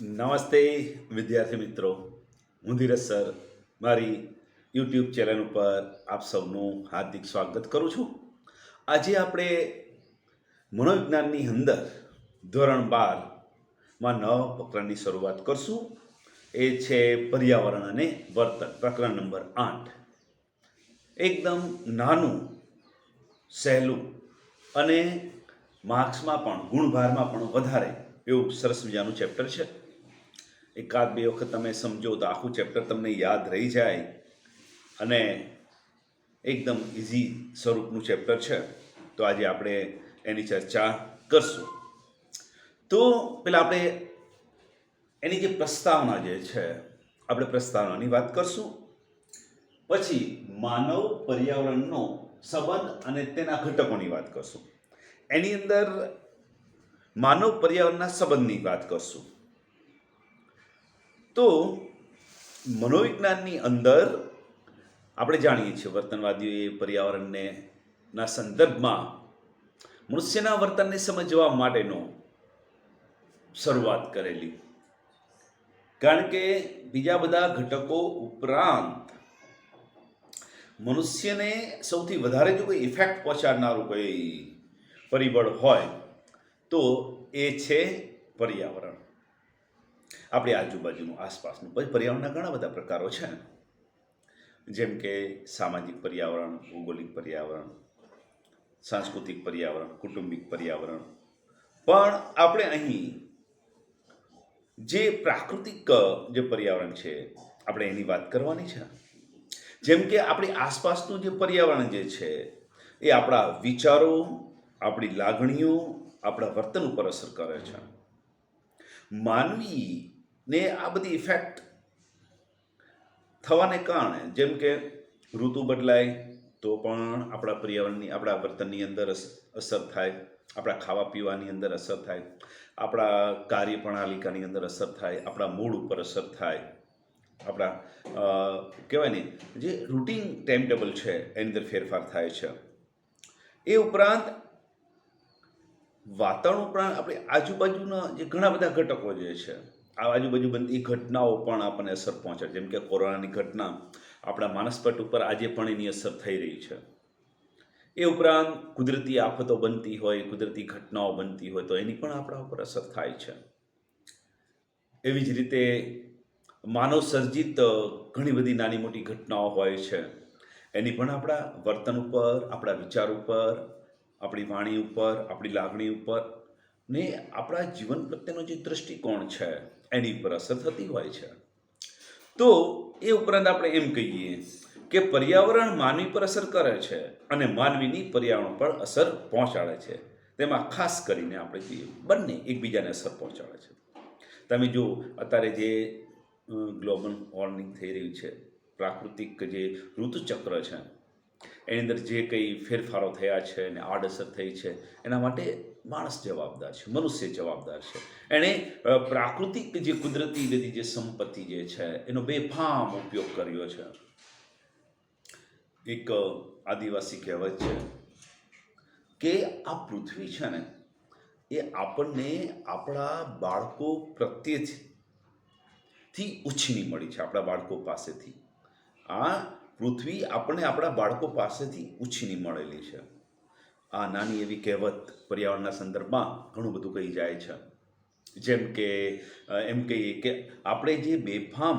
નમસ્તે વિદ્યાર્થી મિત્રો. હું ધીરજ સર. મારી યુટ્યુબ ચેનલ ઉપર આપ સૌનું હાર્દિક સ્વાગત કરું છું. આજે આપણે મનોવિજ્ઞાનની અંદર ધોરણ બારમાં નવા પ્રકરણની શરૂઆત કરશું. એ છે પર્યાવરણ અને વર્તન, પ્રકરણ નંબર આઠ. એકદમ નાનું, સહેલું અને માર્ક્સમાં પણ, ગુણભારમાં પણ વધારે એવું સરસ મજાનું ચેપ્ટર છે. એકાદ બે વખત તમે સમજો તો આખું ચેપ્ટર તમને યાદ રહી જાય. અને એકદમ ઇઝી સ્વરૂપનું ચેપ્ટર છે. તો આજે આપણે એની ચર્ચા કરશું. તો પેલા આપણે એની જે પ્રસ્તાવના જે છે, આપણે પ્રસ્તાવનાની વાત કરશું. પછી માનવ પર્યાવરણનો સંબંધ અને તેના ઘટકોની વાત કરશું. એની અંદર માનવ પર્યાવરણના સંબંધની વાત કરશું. તો મનોવિજ્ઞાનની અંદર આપણે જાણીએ છીએ વર્તનવાદીઓએ પર્યાવરણને ના સંદર્ભમાં મનુષ્યના વર્તનને સમજવા માટેનો શરૂઆત કરેલી. કારણ કે બીજા બધા ઘટકો ઉપરાંત મનુષ્યને સૌથી વધારે જો કોઈ ઇફેક્ટ પહોંચાડનારું કોઈ પરિબળ હોય તો એ છે પર્યાવરણ. આપણી આજુબાજુનું આસપાસનું પર્યાવરણના ઘણા બધા પ્રકારો છે. જેમ કે સામાજિક પર્યાવરણ, ભૌગોલિક પર્યાવરણ, સાંસ્કૃતિક પર્યાવરણ, કુટુંબિક પર્યાવરણ. પણ આપણે અહીં જે પ્રાકૃતિક, જે પર્યાવરણ છે, આપણે એની વાત કરવાની છે. જેમ કે આપણી આસપાસનું જે પર્યાવરણ જે છે, એ આપણા વિચારો, આપણી લાગણીઓ, આપણા વર્તન ઉપર અસર કરે છે. માનવીને આ બધી ઇફેક્ટ થવાને કારણે, જેમ કે ઋતુ બદલાય, તો પણ આપણા પર્યાવરણની, આપણા વર્તનની અંદર અસ- અસર થાય, આપણા ખાવા પીવાની અંદર અસર થાય, આપણા કાર્ય પ્રણાલિકાની અંદર અસર થાય, આપણા મૂડ ઉપર અસર થાય. આપણા કહેવાય ને, જે રૂટીન ટાઈમ ટેબલ છે, એની અંદર ફેરફાર થાય છે. એ ઉપરાંત વાતાવરણ ઉપરાંત આપણી આજુબાજુના જે ઘણા બધા ઘટકો જે છે આજુબાજુ બનતી ઘટનાઓ પણ આપણને અસર પહોંચાડે જેમ કે કોરોનાની ઘટના આપણા માનસપટ ઉપર આજે પણ એની અસર થઈ રહી છે. એ ઉપરાંત કુદરતી આફતો બનતી હોય, કુદરતી ઘટનાઓ બનતી હોય તો એની પણ આપણા ઉપર અસર થાય છે. એવી જ રીતે માનવ સર્જિત ઘણી બધી નાની મોટી ઘટનાઓ હોય છે. એની પણ આપણા વર્તન ઉપર, આપણા વિચાર ઉપર, આપણી વાણી ઉપર, આપણી લાગણી ઉપર ને આપણા જીવન પ્રત્યેનો જે દૃષ્ટિકોણ છે, એની પર અસર થતી હોય છે. તો એ ઉપરાંત આપણે એમ કહીએ કે પર્યાવરણ માનવી પર અસર કરે છે અને માનવીની પર્યાવરણ પર અસર પહોંચાડે છે. તેમાં ખાસ કરીને આપણે જોઈએ બંને એકબીજાને અસર પહોંચાડે છે. તમે જો અત્યારે જે ગ્લોબલ વોર્મિંગ થઈ રહ્યું છે, પ્રાકૃતિક જે ઋતુચક્ર છે, એની અંદર જે કંઈ ફેરફારો થયા છે અને આડઅસર થઈ છે, એના માટે માણસ જવાબદાર છે, મનુષ્ય જવાબદાર છે. એણે પ્રાકૃતિક જે કુદરતી બધી જે સંપત્તિ જે છે, એનો બેફામ ઉપયોગ કર્યો છે. એક આદિવાસી કહેવત છે કે આ પૃથ્વી છે ને, એ આપણને આપણા બાળકો પ્રત્યેથી ઉછીની મળી છે, આપણા બાળકો પાસેથી. આ પૃથ્વી આપણને આપણા બાળકો પાસેથી ઉછીની મળેલી છે. આ નાની એવી કહેવત પર્યાવરણના સંદર્ભમાં ઘણું બધું કહી જાય છે. જેમ કે એમ કહીએ કે આપણે જે બેફામ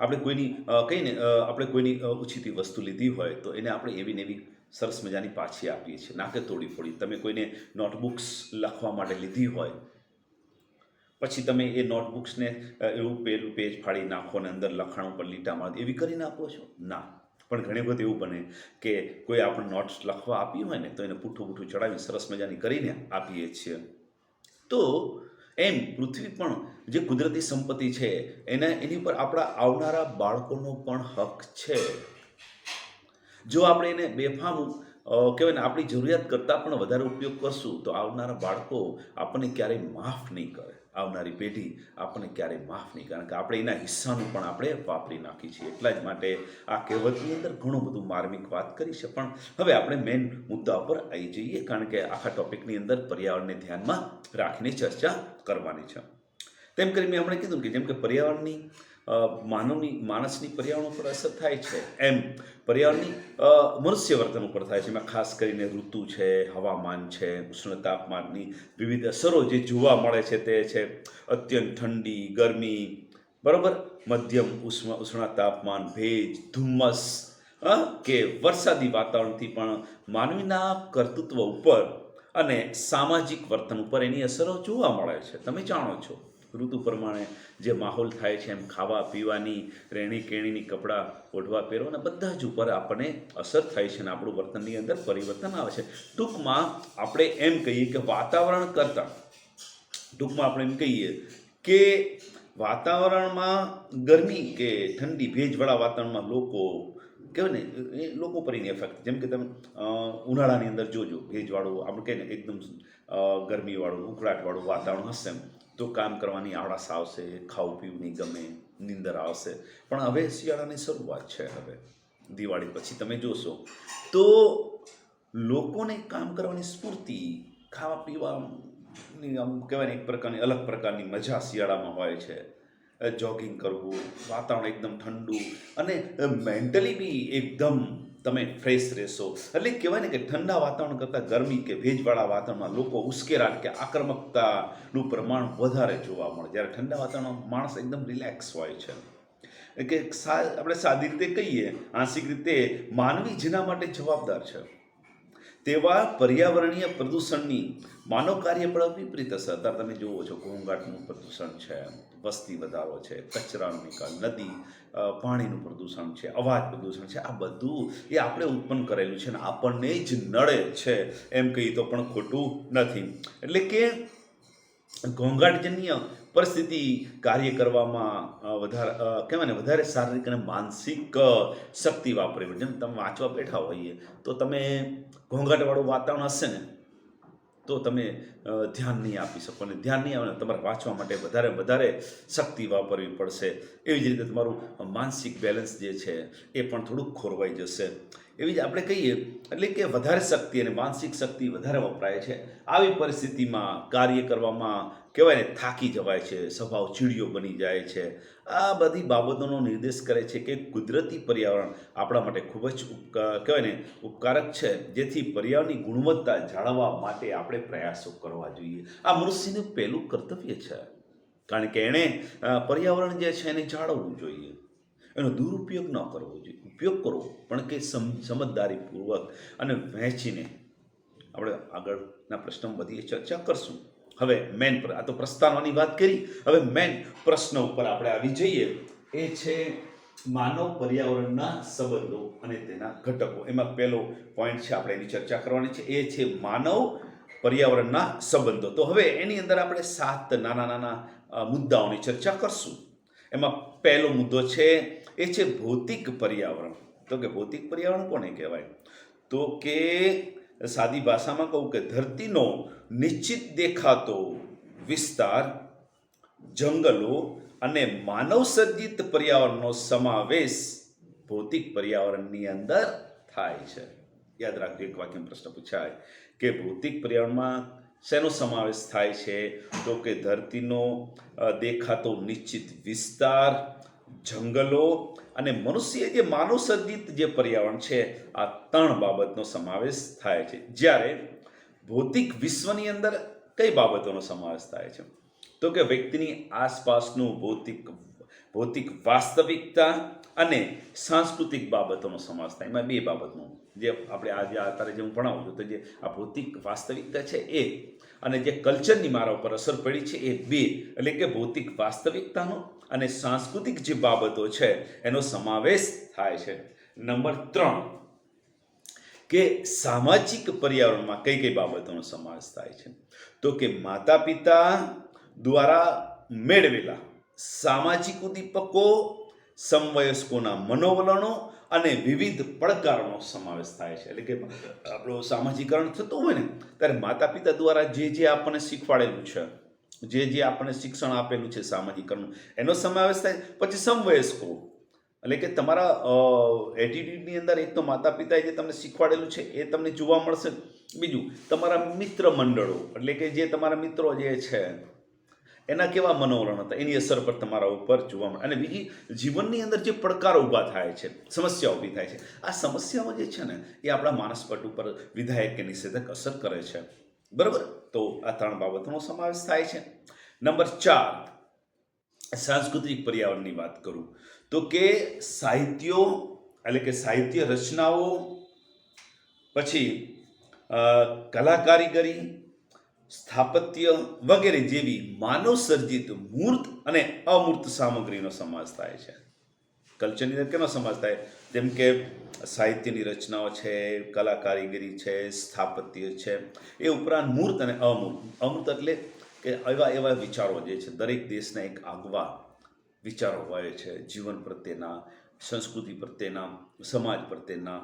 આપણે કોઈની કહીને આપણે કોઈની ઉછીતી વસ્તુ લીધી હોય તો એને આપણે એવી ને એવી સરસ મજાની પાછી આપીએ છીએ. નાકે તોડી ફોડી. તમે કોઈને નોટબુક્સ લખવા માટે લીધી હોય, પછી તમે એ નોટબુક્સને એવું પેલું પેજ ફાડી નાખો ને અંદર લખાણ ઉપર લીટા મારી એવી કરીને આપો છો? ના. પણ ઘણી વખત એવું બને કે કોઈ આપણે નોટ્સ લખવા આપી હોય ને તો એને પૂઠું પૂઠું ચડાવી સરસ મજાની કરીને આપીએ છીએ. તો એમ પૃથ્વી પણ જે કુદરતી સંપત્તિ છે એને, એની પર આપણા આવનારા બાળકોનો પણ હક છે. જો આપણે એને બેફામ કહેવાય ને આપણી જરૂરિયાત કરતાં પણ વધારે ઉપયોગ કરશું તો આવનારા બાળકો આપણને ક્યારેય માફ નહીં કરે. આવનારી પેઢી આપણને ક્યારેય માફ નહીં. કારણ કે આપણે એના હિસ્સાનું પણ આપણે વાપરી નાખી છીએ. એટલા જ માટે આ કહેવતની અંદર ઘણું બધું માર્મિક વાત કરી છે. પણ હવે આપણે મેઇન મુદ્દા ઉપર આવી જઈએ. કારણ કે આખા ટોપિકની અંદર પર્યાવરણને ધ્યાનમાં રાખીને ચર્ચા કરવાની છે. તેમ કરી મેં હમણાં કીધું કે જેમ કે પર્યાવરણની માનવની, માણસની પર્યાવરણ ઉપર અસર થાય છે. એમ. પર્યાવરણની મનુષ્ય વર્તન ઉપર થાય છે. એમાં ખાસ કરીને ઋતુ છે, હવામાન છે, ઉષ્ણ તાપમાનની વિવિધ અસરો જે જોવા મળે છે તે છે અત્યંત ઠંડી, ગરમી, બરાબર? મધ્યમ ઉષ્મ, ઉષ્ણ તાપમાન, ભેજ, ધુમ્મસ કે વરસાદી વાતાવરણથી પણ માનવીના કર્તૃત્વ ઉપર અને સામાજિક વર્તન ઉપર એની અસરો જોવા મળે છે. તમે જાણો છો? ઋતુ પ્રમાણે જે માહોલ થાય છે, એમ ખાવા, પીવાની, રહેણી કેણીની કપડાં ઓઢવા પહેરવાના બધા જ ઉપર આપણને અસર થાય છે અને આપણું વર્તનની અંદર પરિવર્તન આવે છે. ટૂંકમાં આપણે એમ કહીએ કે વાતાવરણ કરતાં, ટૂંકમાં આપણે એમ કહીએ કે વાતાવરણમાં ગરમી કે ઠંડી, ભેજવાળા વાતાવરણમાં લોકો કહેવાય ને, એ લોકો પર એની ઇફેક્ટ જેમ કે તમે ઉનાળાની અંદર જોજો, ભેજવાળું, આપણે કહે ને, એકદમ ગરમીવાળું, ઉકળાટવાળું વાતાવરણ હશે તો કામ કરવાની આળસ આવશે, ખાવું પીવું ગમે, નીંદર આવશે. પણ હવે શિયાળાની શરૂઆત છે હવે. દિવાળી પછી તમે જોશો. તો લોકોને કામ કરવાની સ્ફૂર્તિ, ખાવા પીવાની આમ કહેવાય એક પ્રકારની, અલગ પ્રકારની મજા શિયાળામાં હોય છે. જોગિંગ કરવું, વાતાવરણ એકદમ ઠંડુ અને મેન્ટલી બી એકદમ તમે ફ્રેશ રહેશો. એટલે કહેવાય ને કે ઠંડા વાતાવરણ કરતાં ગરમી કે ભેજવાળા વાતાવરણમાં લોકો ઉશ્કેરાટ કે આક્રમકતાનું પ્રમાણ વધારે જોવા મળે. જ્યારે ઠંડા વાતાવરણમાં માણસ એકદમ રિલેક્સ હોય છે. કે આપણે સાદી રીતે કહીએ, આંશિક રીતે માનવી જેના માટે જવાબદાર છે. તેવા પર્યાવરણીય પ્રદૂષણની માનવ કાર્ય પર વિપરીત અસર. તમે જુઓ છો ઘોંઘાટનું પ્રદૂષણ છે. વસ્તી વધારો છે, કચરાનો નિકાલ, નદી પાણીનું પ્રદૂષણ છે, અવાજ પ્રદૂષણ છે, આ બધું એ આપણે ઉત્પન્ન કરેલું છે અને આપણને જ નડે છે, એમ કહીએ તો પણ ખોટું નથી. એટલે કે ઘોંઘાટજન્ય પરિસ્થિતિ કાર્ય કરવામાં વધારે કહેવાય ને વધારે શારીરિક અને માનસિક શક્તિ વાપરવી પડે જેમ તમે વાંચવા બેઠા હોઈએ, તો તમે ઘોંઘાટવાળું વાતાવરણ હશે ને તો તમે ધ્યાન નહીં આપી શકો અને ધ્યાન નહીં આવે તમારે વાંચવા માટે વધારે વધારે શક્તિ વાપરવી પડશે. એવી જ રીતે તમારું માનસિક બેલેન્સ જે છે, એ પણ થોડુંક ખોરવાઈ જશે. એવી જ આપણે કહીએ, એટલે કે વધારે શક્તિ અને માનસિક શક્તિ વધારે વપરાય છે. આવી પરિસ્થિતિમાં કાર્ય કરવામાં કહેવાય ને થાકી જવાય છે, સ્વભાવ ચીડિયો બની જાય છે. આ બધી બાબતોનો નિર્દેશ કરે છે કે કુદરતી પર્યાવરણ આપણા માટે ખૂબ જ કહેવાય ને ઉપકારક છે. જેથી પર્યાવરણની ગુણવત્તા જાળવવા માટે આપણે પ્રયાસો કરવા જોઈએ. આ મનુષ્યનું પહેલું કર્તવ્ય છે. કારણ કે એણે પર્યાવરણ જે છે એને જાળવવું જોઈએ. એનો દુરુપયોગ ન કરવો જોઈએ. ઉપયોગ કરવો. પણ કે સમ, સમજદારીપૂર્વક અને વહેંચીને આપણે આગળના પ્રશ્ન બધી ચર્ચા કરશું. હવે મેન આ તો પ્રસ્તાવનાની વાત કરી. હવે મેન પ્રશ્ન ઉપર આપણે આવી જઈએ. એ છે માનવ પર્યાવરણના સંબંધો અને તેના ઘટકો. એમાં પહેલો પોઈન્ટ છે આપણે એની ચર્ચા કરવાની છે. એ છે માનવ પર્યાવરણના સંબંધો. તો હવે એની અંદર આપણે સાત નાના નાના મુદ્દાઓની ચર્ચા કરશું. એમાં પહેલો મુદ્દો છે, એ છે ભૌતિક પર્યાવરણ. તો કે ભૌતિક પર્યાવરણ કોને કહેવાય? તો કે સાદી ભાષામાં કહું કે ધરતીનો નિશ્ચિત દેખાતો વિસ્તાર, જંગલો અને માનવ સર્જિત પર્યાવરણનો સમાવેશ ભૌતિક પર્યાવરણની અંદર થાય છે. યાદ રાખજો, એક વાક્યમાં પ્રશ્ન પૂછાય કે ભૌતિક પર્યાવરણમાં શેનો સમાવેશ થાય છે? તો કે ધરતીનો દેખાતો નિશ્ચિત વિસ્તાર, જંગલો અને મનુષ્ય જે માનવ જે પર્યાવરણ છે, આ ત્રણ બાબતનો સમાવેશ થાય છે. જ્યારે ભૌતિક વિશ્વની અંદર કઈ બાબતોનો સમાવેશ થાય છે? તો કે વ્યક્તિની આસપાસનું ભૌતિક ભૌતિક વાસ્તવિકતા અને સાંસ્કૃતિક બાબતોનો સમાવેશ થાય. એમાં બે બાબતનો. જે આપણે આજે અત્યારે જે હું ભણાવું છું, તો જે આ ભૌતિક વાસ્તવિકતા છે એ અને જે કલ્ચરની મારા ઉપર અસર પડી છે એ બે. એટલે કે ભૌતિક વાસ્તવિકતાનો અને સાંસ્કૃતિક જે બાબતો છે, એનો સમાવેશ થાય છે. નંબર ત્રણ, કે સામાજિક પર્યાવરણમાં કઈ કઈ બાબતોનો સમાવેશ થાય છે? તો કે માતા પિતા દ્વારા મેળવેલા સામાજિક ઉદ્દીપકો સમવયસ્કોના મનોવલણો અને વિવિધ પડકારોનો સમાવેશ થાય છે. એટલે કે આપણું સામાજિકરણ થતું હોય ને, ત્યારે માતા પિતા દ્વારા જે જે આપણને શીખવાડેલું છે, જે જે આપણને શિક્ષણ આપેલું છે સામાજિકરણનું, એનો સમાવેશ થાય. પછી સમવયસ્કો, એટલે કે તમારા એટીટ્યુડની અંદર એક તો માતા પિતાએ જે તમને શીખવાડેલું છે એ તમને જોવા મળશે. બીજું, તમારા મિત્ર મંડળો, એટલે કે જે તમારા મિત્રો જે છે એના કેવા મનોવરણ હતા? એની અસર પર તમારા ઉપર જોવા મળે. અને બીજી, જીવનની અંદર જે પડકારો ઊભા થાય છે, સમસ્યા ઊભી થાય છે, આ સમસ્યાઓ જે છે ને, એ આપણા માનસપટ ઉપર વિધાયક કે નિષેધક અસર કરે છે. બરાબર? તો આ ત્રણ બાબતોનો સમાવેશ થાય છે. નંબર ચાર, સાંસ્કૃતિક પર્યાવરણની વાત કરું. તો કે સાહિત્યો, એટલે કે સાહિત્ય રચનાઓ, પછી કલા કારીગરી સ્થાપત્ય વગેરે જેવી માનવ સર્જિત મૂર્ત અને અમૂર્ત સામગ્રીનો સમાજ થાય છે. કલ્ચરની અંદર કેનો સમાજ થાય? જેમ કે સાહિત્યની રચનાઓ છે, કલા કારીગરી છે, સ્થાપત્ય છે, એ ઉપરાંત મૂર્ત અને અમૂર્ત. અમૂર્ત એટલે કે એવા એવા વિચારો જે છે, દરેક દેશના એક આગવા વિચારો હોય છે, જીવન પ્રત્યેના સંસ્કૃતિ પ્રત્યેના સમાજ પ્રત્યેના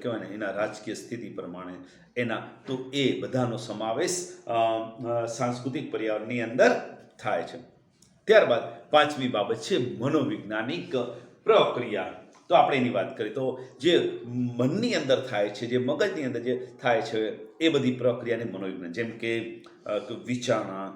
કહેવાય ને, એના રાજકીય સ્થિતિ પ્રમાણે એના, તો એ બધાનો સમાવેશ સાંસ્કૃતિક પર્યાવરણની અંદર થાય છે. ત્યારબાદ પાંચમી બાબત છે મનોવૈજ્ઞાનિક પ્રક્રિયા. તો આપણે એની વાત કરીએ તો જે મનની અંદર થાય છે, જે મગજની અંદર જે થાય છે, એ બધી પ્રક્રિયાને મનોવિજ્ઞાન. જેમ કે વિચારણા,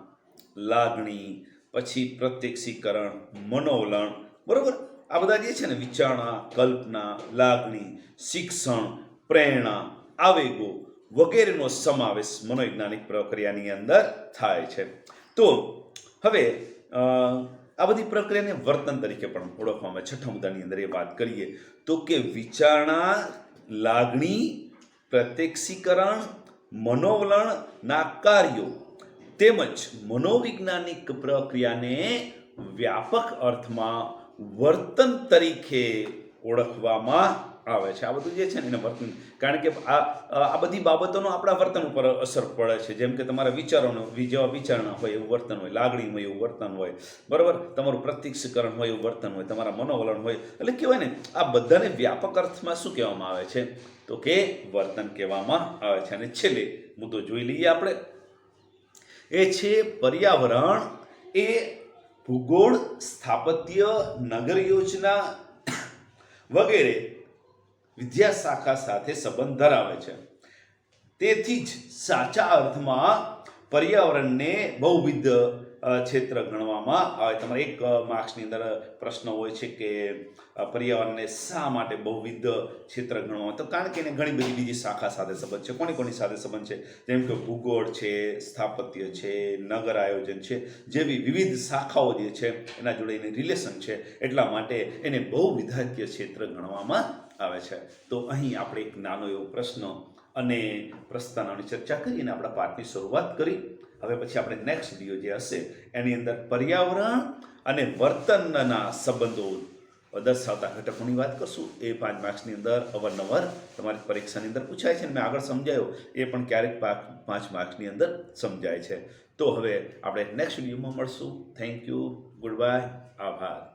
લાગણી, પછી પ્રત્યક્ષીકરણ, મનોવલણ. બરોબર? આ બધા જે છે ને વિચારણા, કલ્પના, લાગણી, શિક્ષણ, પ્રેરણા, આવેગો વગેરેનો સમાવેશ મનોવૈજ્ઞાનિક પ્રક્રિયાની અંદર થાય છે. તો હવે આ બધી પ્રક્રિયાને વર્તન તરીકે પણ ઓળખવામાં છઠ્ઠા મુદ્દાની અંદર એ વાત કરીએ તો કે વિચારણા, લાગણી, પ્રત્યક્ષીકરણ મનોવલણના કાર્યો તેમજ મનોવૈજ્ઞાનિક પ્રક્રિયાને વ્યાપક અર્થમાં વર્તન તરીકે ઓળખવામાં આવે છે. આ બધું જે છે ને એને વર્તન, કારણ કે આ આ બધી બાબતોનો આપણા વર્તન ઉપર અસર પડે છે. જેમ કે તમારા વિચારોનો જેવા વિચારણા હોય એવું વર્તન હોય, લાગણી હોય એવું વર્તન હોય, બરાબર? તમારું પ્રત્યક્ષીકરણ હોય એવું વર્તન હોય, તમારા મનોવલણ હોય, એટલે કહેવાય ને, આ બધાને વ્યાપક અર્થમાં શું કહેવામાં આવે છે? તો કે વર્તન કહેવામાં આવે છે. અને છેલ્લે મુદ્દો જોઈ લઈએ આપણે. એ છે પર્યાવરણ એ ભૂગોળ, સ્થાપત્ય, નગર યોજના વગેરે વિદ્યા શાખા સાથે સંબંધ ધરાવે છે. તેથી જ સાચા અર્થમાં પર્યાવરણને બહુવિધ ક્ષેત્ર ગણવામાં આવે. તમારે એક માર્ક્સની અંદર પ્રશ્ન હોય છે કે પર્યાવરણને શા માટે બહુવિધ ક્ષેત્ર ગણવામાં તો કારણ કે એને ઘણી બધી બીજી શાખા સાથે સંબંધ છે. કોની કોની સાથે સંબંધ છે? જેમ કે ભૂગોળ છે, સ્થાપત્ય છે, નગર આયોજન છે. જેવી વિવિધ શાખાઓ જે છે, એના જોડે એની રિલેશન છે. એટલા માટે એને બહુ વિધાકીય ક્ષેત્ર ગણવામાં આવે છે. તો અહીં આપણે એક નાનો એવો પ્રશ્ન અને પ્રસ્તાવનાની ચર્ચા કરી અને આપણા પાઠની શરૂઆત કરી. હવે પછી આપણે નેક્સ્ટ વીડિયો જે હશે, એની અંદર પર્યાવરણ અને વર્તનના સંબંધો દર્શાવતા ઘટકોની વાત કરશું. એ પાંચ માર્ક્સની અંદર અવારનવાર તમારી પરીક્ષાની અંદર પૂછાય છે અને મેં આગળ સમજાયો, એ પણ ક્યારેક પાક પાંચ માર્ક્સની અંદર સમજાય છે. તો હવે આપણે નેક્સ્ટ વિડીયોમાં મળશું. થેન્ક યુ ગુડ બાય આભાર.